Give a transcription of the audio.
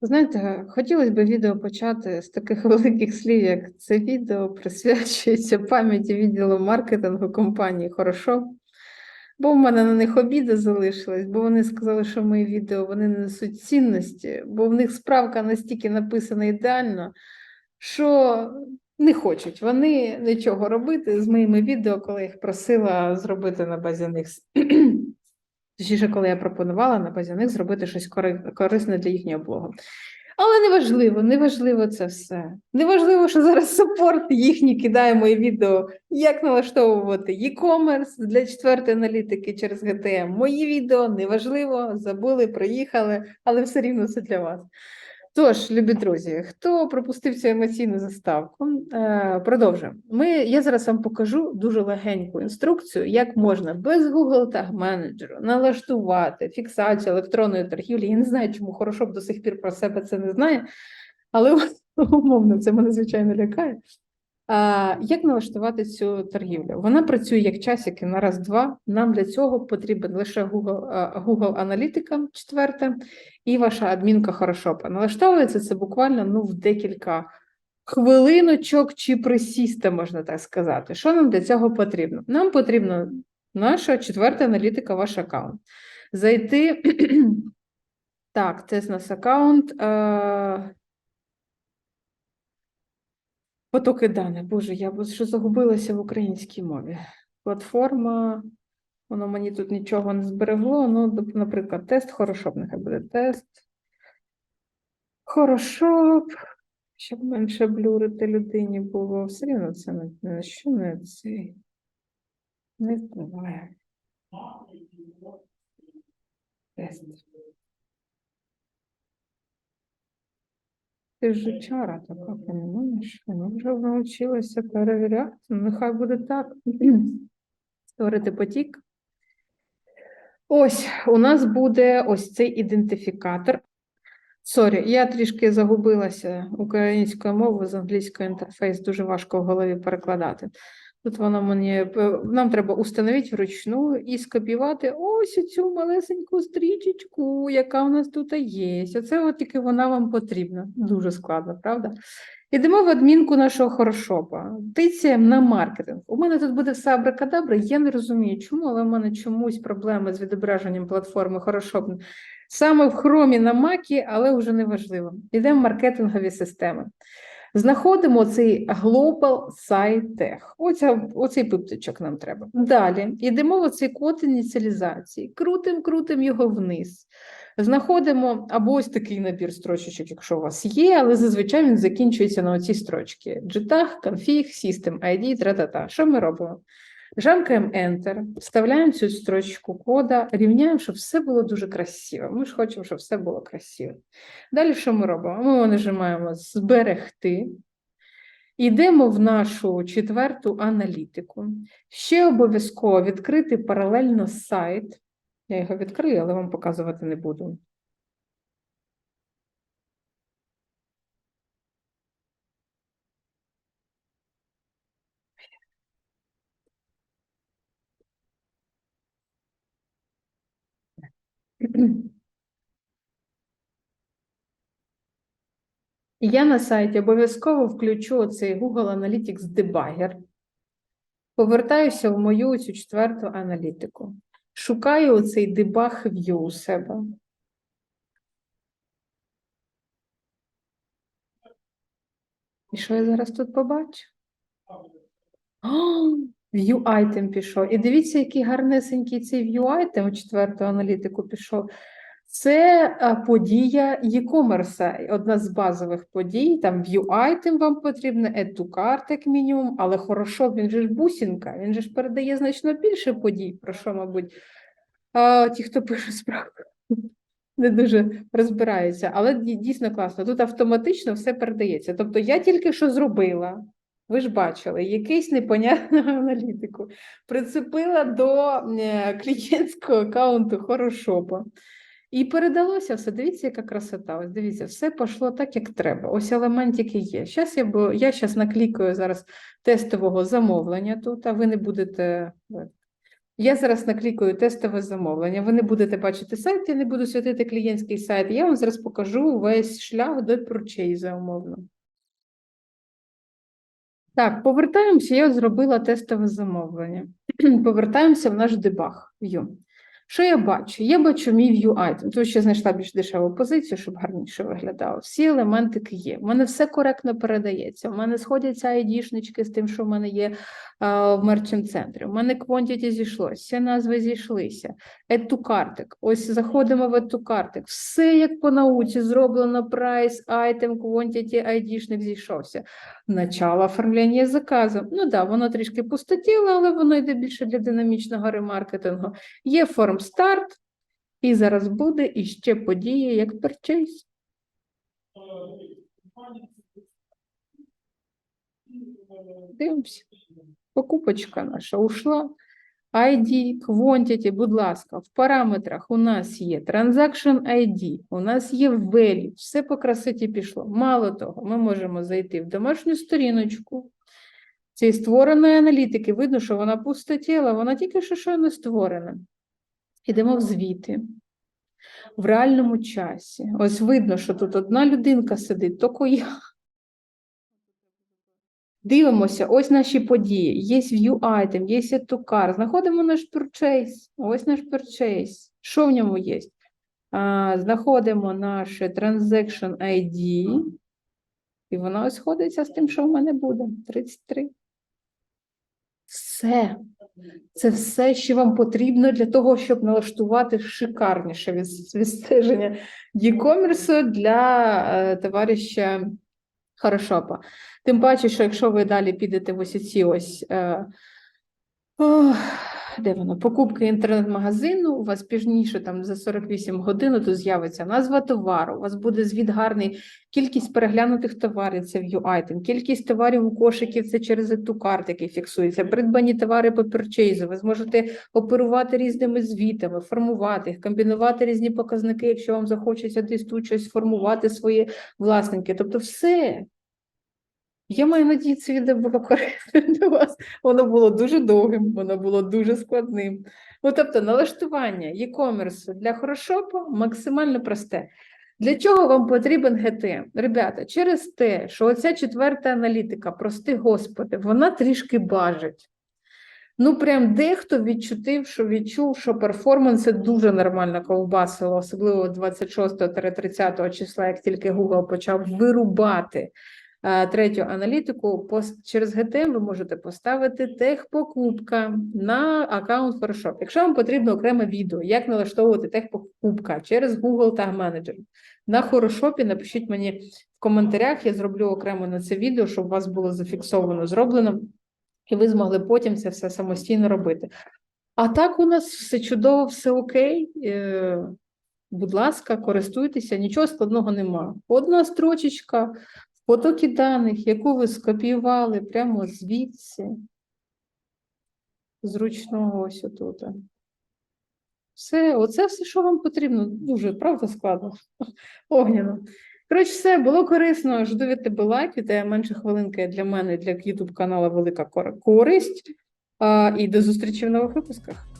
Знаєте, хотілося б відео почати з таких великих слів, як це відео присвячується пам'яті відділу маркетингу компанії Хорошо. Бо в мене на них обіди залишились, бо вони сказали, що мої відео вони не несуть цінності, бо в них справка настільки написана ідеально, що не хочуть вони нічого робити з моїми відео, коли їх просила зробити на базі них. Точніше, коли я пропонувала на базі них зробити щось кори- корисне для їхнього блогу. Але неважливо, неважливо це все. Неважливо, що зараз саппорт їхній кидає моє відео, як налаштовувати e-commerce для четвертої аналітики через GTM. Мої відео неважливо, забули, проїхали, але все рівно це для вас. Тож, любі друзі, хто пропустив цю емоційну заставку, е, продовжуємо. Ми, я зараз вам покажу дуже легеньку інструкцію, як можна без Google Tag Manager налаштувати фіксацію електронної торгівлі. Я не знаю, чому хорошо до сих пір про себе це не знає, але умовно це мене звичайно лякає. Як налаштувати цю торгівлю? Вона працює як часики на раз-два. Нам для цього потрібен лише Google, Google Аналітика, четверте, і ваша адмінка Хорошопа. Налаштовується це буквально ну, в декілька хвилиночок чи присісти, можна так сказати. Що нам для цього потрібно? Нам потрібно наша четверта аналітика, ваш аккаунт. Зайти. Так, це з нас аккаунт. Потоки даних. Боже, я що загубилася в українській мові. Платформа, воно мені тут нічого не зберегло. Ну, наприклад, тест Хорошоп, нехай буде тест. Хорошоп, щоб менше блюрити людині було. Все рівно це не, не що не цей. Не впливає. Тест. Ти ж чара така, понімаєш? Вона вже навчилася перевіряти. Ну, Нехай буде так. Створити потік. Ось у нас буде ось цей ідентифікатор. Сорі, я трішки загубилася українською мовою з англійського інтерфейс, дуже важко в голові перекладати. Тут воно мені е, нам треба установити вручну і скопіювати ось цю малесеньку стрічечку, яка у нас тут є. Оце от тільки вона вам потрібна. Дуже складно, правда? Ідемо в адмінку нашого хорошопа. Тицяємо на маркетинг. У мене тут буде все абракадабра. Я не розумію, чому, але в мене чомусь проблеми з відображенням платформи Хорошоп саме в хромі на макі, але вже не важливо. Йдемо в маркетингові системи. Знаходимо цей Global Site. Оця, оцей пиптичок нам треба. Далі йдемо в оцей код ініціалізації, крутим, крутим його вниз. Знаходимо або ось такий набір строчечок, якщо у вас є, але зазвичай він закінчується на оцій строчки: JTAG, Config, System ID, тра-та-та. Що ми робимо? Жамкаємо Enter, вставляємо цю строчку кода, рівняємо, щоб все було дуже красиво. Ми ж хочемо, щоб все було красиво. Далі що ми робимо? Ми нажимаємо зберегти. Йдемо в нашу четверту аналітику. Ще обов'язково відкрити паралельно сайт. Я його відкрию, але вам показувати не буду. Я на сайті обов'язково включу цей Google Analytics Debugger. Повертаюся в мою цю четверту аналітику. Шукаю цей debug view у себе. І що я зараз тут побачу? View item пішов. І дивіться, який гарнесенький цей view item у четверту аналітику пішов. Це подія e-commerce, одна з базових подій. Там view item вам потрібно, add to cart як мінімум, але хорошо, він же ж бусінка, він же ж передає значно більше подій, про що, мабуть, ті, хто пише справу, не дуже розбираються. Але дійсно класно. Тут автоматично все передається. Тобто я тільки що зробила. Ви ж бачили, якийсь непонятну аналітику прицепила до клієнтського аккаунту Хорошопа. І передалося все. Дивіться, яка красота. Ось дивіться, все пішло так, як треба. Ось елементики є. Щас я, бо, я зараз наклікаю зараз тестового замовлення тут, а ви не будете. е, Я зараз наклікаю тестове замовлення. Ви не будете бачити сайт, я не буду святити клієнтський сайт. Я вам зараз покажу весь шлях до пурчейза умовно. Так, повертаємося. Я зробила тестове замовлення. Повертаємося в наш дебаг view. Що я бачу? Я бачу мій view item. Тут ще знайшла більш дешеву позицію, щоб гарніше виглядало. Всі елементики є. У мене все коректно передається. У мене сходяться ID-шнички з тим, що в мене є а, в мерчем центрі. У мене quantity зійшлося, всі назви зійшлися. Add картик. Ось заходимо в to картик. Все як по науці зроблено. Price, item, quantity, ID-шник зійшовся. Начало оформлення заказу. Ну да, воно трішки пустотіло, але воно йде більше для динамічного ремаркетингу. Є форм старт, і зараз буде іще події, як purchase. Дивимося. Покупочка наша ушла. ID, quantity, будь ласка, в параметрах у нас є Transaction ID, у нас є value, все по красоті пішло. Мало того, ми можемо зайти в домашню сторіночку цієї створеної аналітики. Видно, що вона пустотіла, вона тільки що щойно створена. Ідемо в звіти. В реальному часі. Ось видно, що тут одна людинка сидить, тільки я. Дивимося, ось наші події. Є view item, є add to cart. Знаходимо наш purchase. Ось наш purchase. Що в ньому є? А, знаходимо наше transaction ID. І ось сходиться з тим, що в мене буде. 33. Все. Це все, що вам потрібно для того, щоб налаштувати шикарніше відстеження e-commerce для е, товариша Хорошопа. Тим паче, що якщо ви далі підете в ось ці ось. Е, де воно? Покупки інтернет-магазину, у вас пізніше там за 48 годин то з'явиться назва товару, у вас буде звіт гарний, кількість переглянутих товарів, це view item, кількість товарів у кошиків, це через ту карт, який фіксується, придбані товари по перчейзу, ви зможете оперувати різними звітами, формувати їх, комбінувати різні показники, якщо вам захочеться десь тут щось формувати свої власники. Тобто все. Я маю надію, це відео було корисним для вас. Воно було дуже довгим, воно було дуже складним. Ну, тобто, налаштування e-commerce для хорошопа максимально просте. Для чого вам потрібен GTM? Ребята, через те, що оця четверта аналітика, прости господи, вона трішки бажить. Ну, прям дехто відчутив, що відчув, що перформанс це дуже нормально ковбасило, особливо 26-30 числа, як тільки Google почав вирубати третю аналітику. Через GTM ви можете поставити техпокупка на аккаунт Photoshop. Якщо вам потрібно окреме відео, як налаштовувати техпокупка через Google Tag Manager на Хорошопі, напишіть мені в коментарях, я зроблю окремо на це відео, щоб у вас було зафіксовано, зроблено і ви змогли потім це все самостійно робити. А так у нас все чудово, все окей. Е, будь ласка, користуйтеся, нічого складного нема. Одна строчечка в потокі даних, яку ви скопіювали прямо звідси, зручного ось отут. Все, оце все, що вам потрібно. Дуже, правда, складно. Огняно. Коротше, все було корисно. Жду від тебе лайк, тебе менше хвилинки для мене, для YouTube каналу велика користь. І до зустрічі в нових випусках.